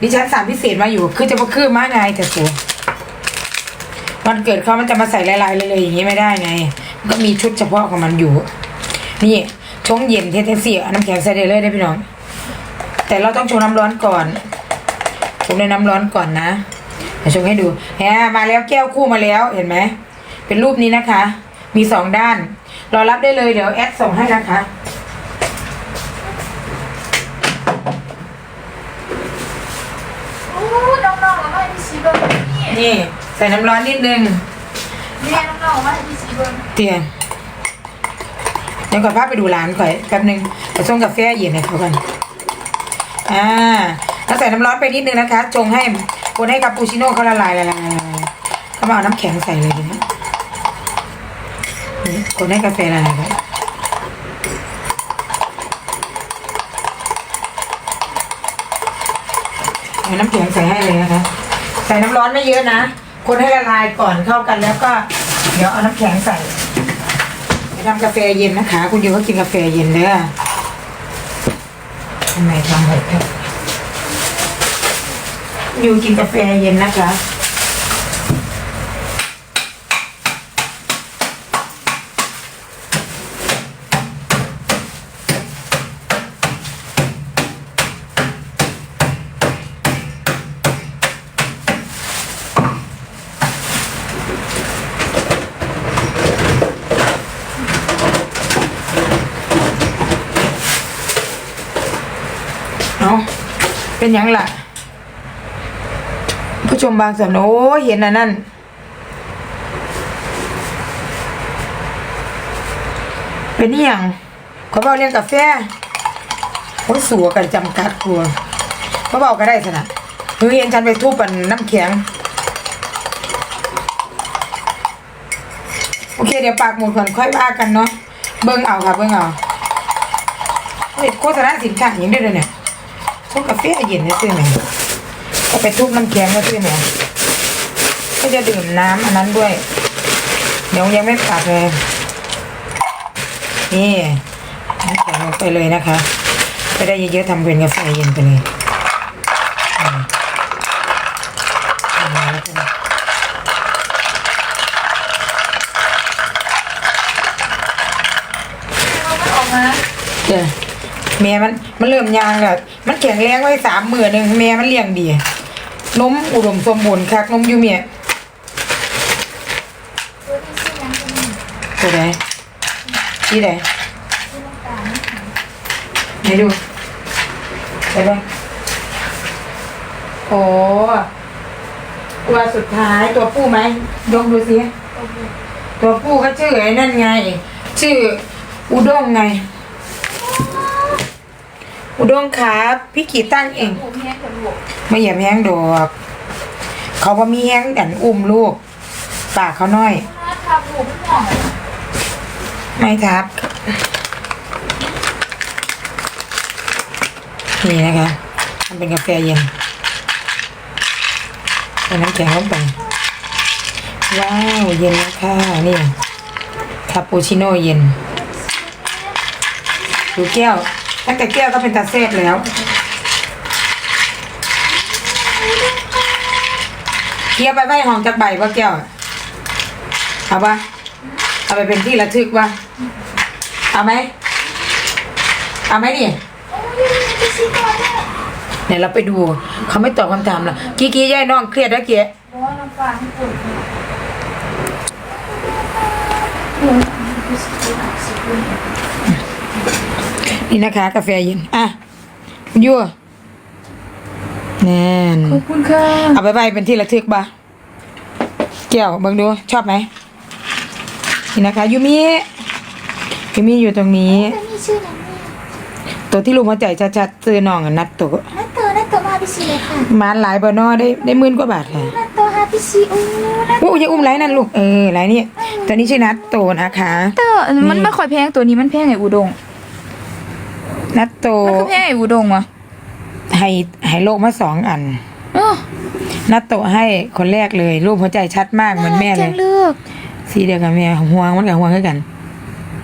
ดิฉันสั่งพิเศษมาอยู่ คือจะมาคืบมาไงแต่สูวันเกิดเขามันจะมาใส่ลายๆเลยๆอย่างนี้ไม่ได้ไงมันก็มีชุดเฉพาะของมันอยู่ นี่ชงเย็นเทสเสียน้ำแข็งใส่ได้เลยได้พี่น้อง แต่เราต้องชงน้ำร้อนก่อนชงในน้ำร้อนก่อนนะเดี๋ยวชงให้ดูแฮมาแล้วแก้วคู่มาแล้วเห็นไหมเป็นรูปนี้นะคะ มีสองด้าน รอรับได้เลยเดี๋ยวแอดส่งให้นะคะ โอ้น้องๆเอามาให้พี่ซีเบิ้ง นี่นี่ ใส่น้ำร้อนนิดนึงเนี่ยน้องๆเอามาให้พี่ซีเบิ้งเตียนเดี๋ยวก่อนพาไปดูร้านก่อนแป๊บนึงไปส่งกาแฟเย็นให้เขากันอ่าแล้วใส่น้ำร้อนไปนิดนึงนะคะ จงให้คนให้คาปูชิโน่เขาละลายละลายละลายเขามาเอาน้ำแข็งใส่เลยดีนะนี่คนให้กาแฟละลายไปเอาน้ำแข็งใส่ให้เลยนะคะ ใส่น้ำร้อนไม่เยอะนะ คนให้ละลายก่อนเข้ากันแล้วก็ เดี๋ยวเอาน้ำแข็งใส่ไปทำกาแฟเย็นนะคะ คุณยูก็กินกาแฟเย็นเด้อทำไมทำหมดครับยูกินกาแฟเย็นนะคะ เอาเป็นยังล่ะ ผู้ชมบางส่วนโอ้เห็นอันนั่นเป็นนี่ยังเขาบอกเรียนกาแฟโอ้สัวกันจำกัดกลัวเขาบอกก็ได้สนะหรือเห็นฉันไปทุบปันน้ำแข็งโอเคเดี๋ยวปากหมดก่อนค่อยว่ากันเนาะเบิ้งเอาค่ะเบิ้งเอาเฮ้ยโฆษณาสินค้าอย่างได้เลยเนี่ย วกกาแฟเย็นนี่ซื้อไหมก็ไปทุบน้ำแข็งก็ซื้อไหมก็จะดื่มน้ำอันนั้นด้วย เดี๋ยวยังไม่ปัดเลย นี่น้ำแข็งลงไปเลยนะคะ ไปได้เยอะๆทำเป็นกาแฟเย็นไปเลยอืมเอาแล้วกัน เอามันออกมา เดี๋ยว แม่มันมันเริ่มยางแล้วมันแข็งแรงไว้สามมือหนึ่งแม่มันเลี้ยงดีนมอุดมสมบูรณ์คักนมยูเมียตัวนี้ชื่อยังเป็นตัวไหนที่ไหนไหนดูไปบ้างโอ้ตัวสุดท้ายตัวผู้ไหมยกดูสิตัวผู้ก็ชื่อไอ้นั่นไง ชื่ออุด้งไง อุด้งครับพี่ขีตั้งเองไม่เหยียบแห้งดอกเขาว่ามีแห้งดันอุ้มลูกปากเขาน้อย ไม่มองเลยไม่ทับ นี่นะคะทำเป็นกาแฟเย็นใส่น้ำแข็งลงไปว้าว เย็นแล้วค่ะ นี่คาปูชิโน่เย็น ดูแก้ว ตั้งแต่แก้วก็เป็นตาเซฟแล้วเคี้ยวไปไว้หองจากใบว่าแก้วเอาปะเอาไปเป็นที่ระทึกวะเอาไหมเอาไหมนี่โอ้ยพี่ซีก่อนเนี่ยเราไปดู เขาไม่ตอบคำถามหรอกกี้กี้ย่ายน้องเครียดแล้วเกี้ยบอกว่า น้ำปลาให้ปวดหัวเดี๋ยวพี่ซีก่อนซีก่อนนี่นะคะ กาแฟเย็น อะยั่วแน่นขอบคุณค่ะ เอาไปไว้เป็นที่ระทึกปะแก้วเบิ่งดู ชอบไหม นี่นะคะ ยูมิ ยูมิอยู่ตรงนี้แต่นี่ชื่ออะไรเนี่ยตัวที่ลุงหัวใจชัดๆซื้อน้องอะนัดตัวนัตโตนัตโตมาพี่ซีเลยค่ะมานหลายบอนอได้ได้หมื่นกว่าบาทค่ะ นัตโตฮาพี่ซีโอ้นัตโอ้ยอย่าอุ้มไรนั่นลูก เออไรนี่ตัวนี้ชื่อนัดโตนะคะเตอร์มันไม่ค่อยแพงตัวนี้มันแพงไอ้อุดง นัดโตมันคือแพงไอ้อุดงวะให้ให้โลกมาสองอันอ้อนัดโตให้คนแรกเลย รูปหัวใจชัดมากเหมือนแม่เลจัยงเลือกสีเดียวกับแม่ห่วงมันกับห่วงคือกัน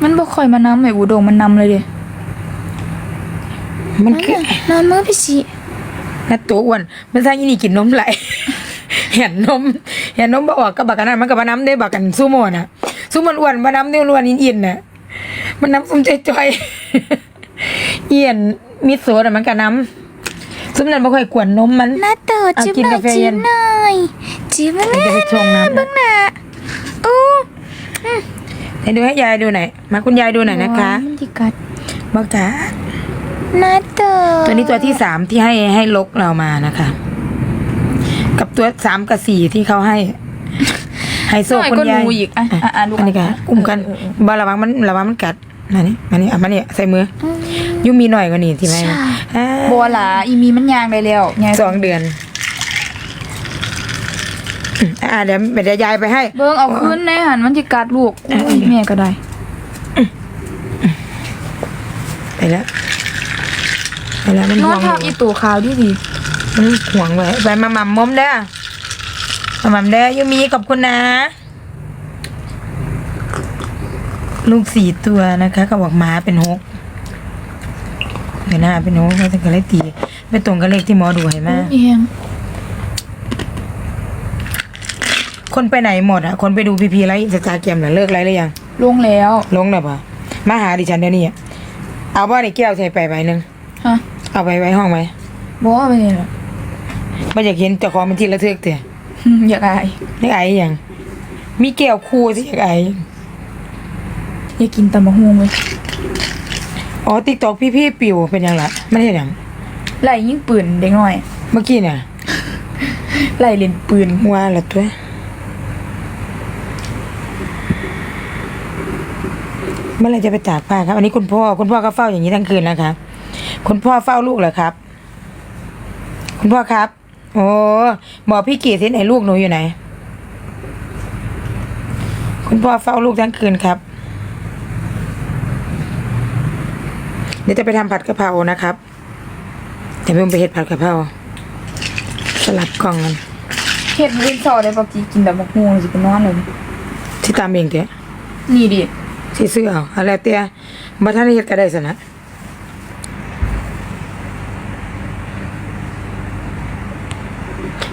มันบ่ค่อยมานำไอ้อุดงมันนำเลยเดิมันคือ นอนมือพี่สินัดตัวอ้วนมันสร้างยี่นี่กินนมไหล เห็นนมเห็นนมบ่ออกก็บักกันนั้นมันก็บ่น้ำได้บักกันสู้โมน่ะสู้มันอ้วนบ่น้ำได้อ้วนอินๆน่ะมันน้ำซุ่มจ่อยๆ เอียนมิดโซน่ะมันก็น้ำซุ่มนั้นบ่ค่อยกวนนมมันหน้าเตออะจิ้มกินหน่อยกาแฟเย็จิ้นมหน่อยจิ้มมามันแล้จะไปชงน้ำ เบ้างหน้าอู้ให้ดูให้ยายดูหน่อยมาคุณยายดูหน่อยนะคะมันจิกัดบักจ๋าหน้าเตอตัวนี้ตัวที่สามที่ให้ให้ลกเรามานะคะ กับตัวสามกับสี่ที่เขาให้ไฮโซหน่อยคุณก็ยายรูอีกอะอะอะลูกอันนี้ก็อุ้มกันบาระวังมันระวังมันกัดมานี่มานี่อะมานี่ใส่มือ อ ยุ่มีหน่อยกว่านี้ที่ไหมอ่าบัวหลาอีมีมันยางได้แล้วยางสองเดือนอืมอ่าเดี๋ยวเดี๋ยวยายไปให้ เบิ้งเอาขึ้นในหันมันจิกัดลูกอุ้ยแม่ก็ได้ไปแล้วไปแล้วมันนห่อวนงทับอีตู่ขาวดีดีมันห่วงไว้ไปมาหม่ำมมเด้อมาหม่ำเด้อยูมีขอบคุณนะลูกสี่ตัวนะคะเขาบอกหม้าเป็นหก เดี๋ยวหน้าเป็นหกเขาจะกันเลยตีไม่ตรงกับเลขที่หมอดูให้มาเอียงคนไปไหนหมดอะ คนไปดูพีพีไลฟ์สตาร์เกมเหรอเลิกไลฟ์หรือยัง ลงแล้ว ลงแล้วปะมาหาดิฉันเดี๋ยวนี้อะเอาว่าในแก้วใส่ไปใบหนึ่งฮะเอาไปไว้ห้องไหมบัวไปนี่เหรอไม่อยากเห็นเจ้าของมันทีละเทือกเถอะหึอยากอายนี่ไอ้ยังมีแก้วคู่สิอยากไอ้อยากกินตำมะฮวงเลย อ๋อติ๊กตอกพี่พี่ปิวเป็นยังล่ะไม่เห็นยังไหลยิ่งปืนเด็กน้อย เมื่อกี้เนี่ยไหลเล่นปืนว่าละตัวเมื่อไหรจะไปตากผ้าครับ อันนี้คุณพ่อคุณพ่อก็เฝ้าอย่างนี้ทั้งคืนนะคะคุณพ่อเฝ้าลูกเหรอครับ คุณพ่อครับ โอ้บอกพี่กีสิไหนลูกหนูอยู่ไหน คุณพ่อเฝ้าลูกทั้งคืนครับ เดี๋ยวจะไปทำผัดกะเพรานะครับเดี๋ยวพี่ไปเฮ็ดผัดกะเพราสลับกล่องกันเฮ็ดมื้อเช้าได้ปกติกินตำมะฮวงสิไปนอนเลยที่ตามเองเถอะนี่ดิที่ซื้อเอาอะไรเตี้ยมาท่านได้เฮ็ดก็ได้สนะ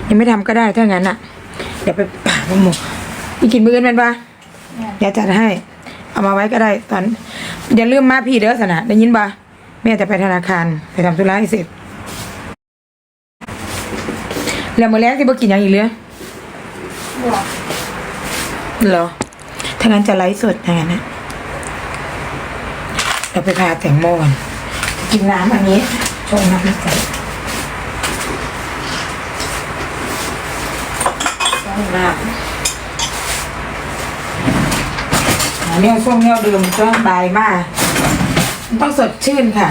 ยังไม่ทำก็ได้ถ้างั้นอะ เดี๋ยวไปป่าหมูอีกินมื้ออื่นแมันปะเดี๋ยวจัดให้ เอามาไว้ก็ได้ตอนอย่าลืมมาพี่เด้อสนะได้ยินปะ แม่จะไปธนาคารไปทำธุระให้เสร็จ แล้วมื้อแรกที่บ่กินอย่างอีกเลยเหรอถ้างั้นจะไลฟ์สดอย่างนั้นนะเราไปพาแตงโมกันกินน้ำอันนี้ชงน้ำใส่ชงน้ำอันนี้ช่วงนี้ดื่มช่วงบ่ายมากมัน ต้องสดชื่นค่ะ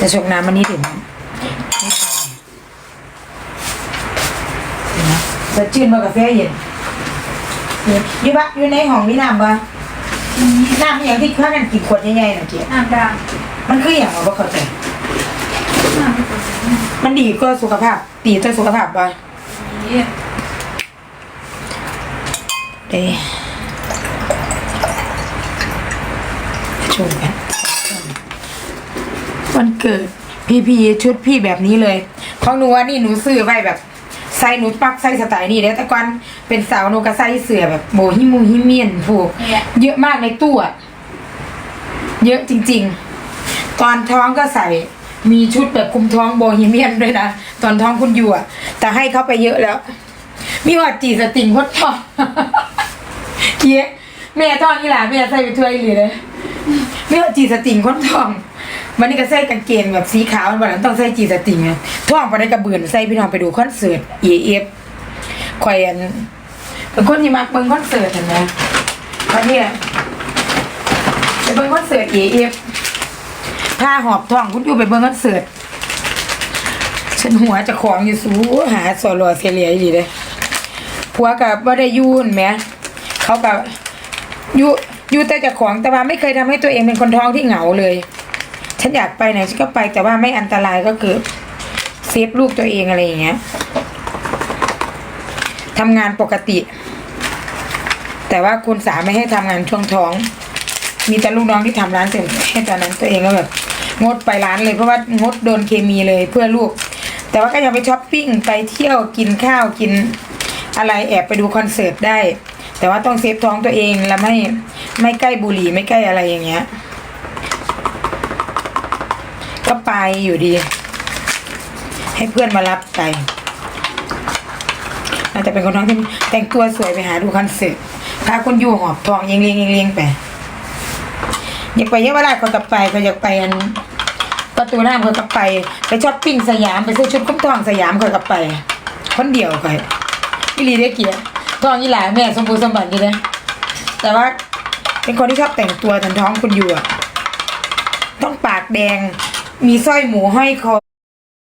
จะชงน้ำอันนี้ดื่มไม่ใส่เห็นไหมสดชื่นมากาแฟเย็นอยู่ปะอยู่ในห้องมีน้ำปะน้ำอหย่างที่ข้ากันกินขวดใหญ่ๆน่ะเกียน้ำดังมันคืออย่างว่าเข้าใจมันดีก็สุขภาพ ดีต่อสุขภาพปะเด้ ชมกันวันเกิดพี่พีชุดพี่แบบนี้เลยของหนูว่านี่หนูซื้อไว้แบบใส่หนูปักใส่สไตล์นี่เด้แต่ก่อนเป็นสาวหนูก็ใส่เสื้อแบบโบฮิมูฮิเมียนผูกเยอะมากในตู้อะเยอะจริง ๆ ตอนท้องก็ใส่มีชุดแบบคุมท้องโบฮีเมียนด้วยนะ ตอนท้องคุณอยู่อะแต่ให้เขาไปเยอะแล้ว มีหอดจีสติงพดท้องเกี้ยแม่ท้องนี่หล่ะแม่ใส่ไปถ้วยเลยเลย มีหอดจีสติงคนทองมันนี่ก็ใส่กางเกงแบบสีขาววันนั้นต้องใส่จีสติงไงท้องไปได้กระเบือนใส่พี่น้องไปดูคอนเสิร์ตเอเอฟคอยอันเป็นคนที่มักเบิ่งคอนเสิร์ตเห็นไหมประเทศไปเบิ่งคอนเสิร์ตเอเอฟผ้าหอบท้องคุณอยู่ไปเบิ่งคอนเสิร์ตฉันหัวจะของอยู่สูหาสอรอเสียเหลียอยู่เลยผัวกับว่าได้ยุ่นแหมเขากับยู่ อยู่แต่จะของแต่ว่าไม่เคยทำให้ตัวเองเป็นคนท้องที่เหงาเลย ฉันอยากไปไหนฉันก็ไปแต่ว่าไม่อันตรายก็คือเซฟลูกตัวเองอะไรอย่างเงี้ยทำงานปกติ แต่ว่าคุณสาไม่ให้ทำงานช่วงท้อง มีแต่ลูกน้องที่ทำร้านเสริมให้ตอนนั้นตัวเองก็แบบงดไปร้านเลยเพราะว่างดโดนเคมีเลยเพื่อลูก แต่ว่าก็ยังไปช้อปปิ้งไปเที่ยวกินข้าวกิน อะไรแอบไปดูคอนเสิร์ตได้ แต่ว่าต้องเซฟท้องตัวเองแล้วไม่ไม่ใกล้บุหรี่ไม่ใกล้อะไรอย่างเงี้ย ก็ไปอยู่ดี ให้เพื่อนมารับไปอาจจะเป็นคนท้องที่แต่งตัวสวยไปหาดูคอนเสิร์ตพาคนอยู่หอบทองเยังเลียงเยังเลียงไปอยากไปเยาวราชก็กลับไปก็อยากไปอันประตูน้ำก็กลับไป ไปช้อปปิ้งสยามไปซื้อชุดคุ้มทองสยามก็กลับไป คนเดียวก็ พี่ลีได้เกียรติทองยี่หลาแม่สมบูรณ์สมบัติดีนะแต่ว่าเป็นคนที่ชอบแต่งตัวทันท้องคุณอยู่อะต้องปากแดง มีสร้อยหมูห้อยคอ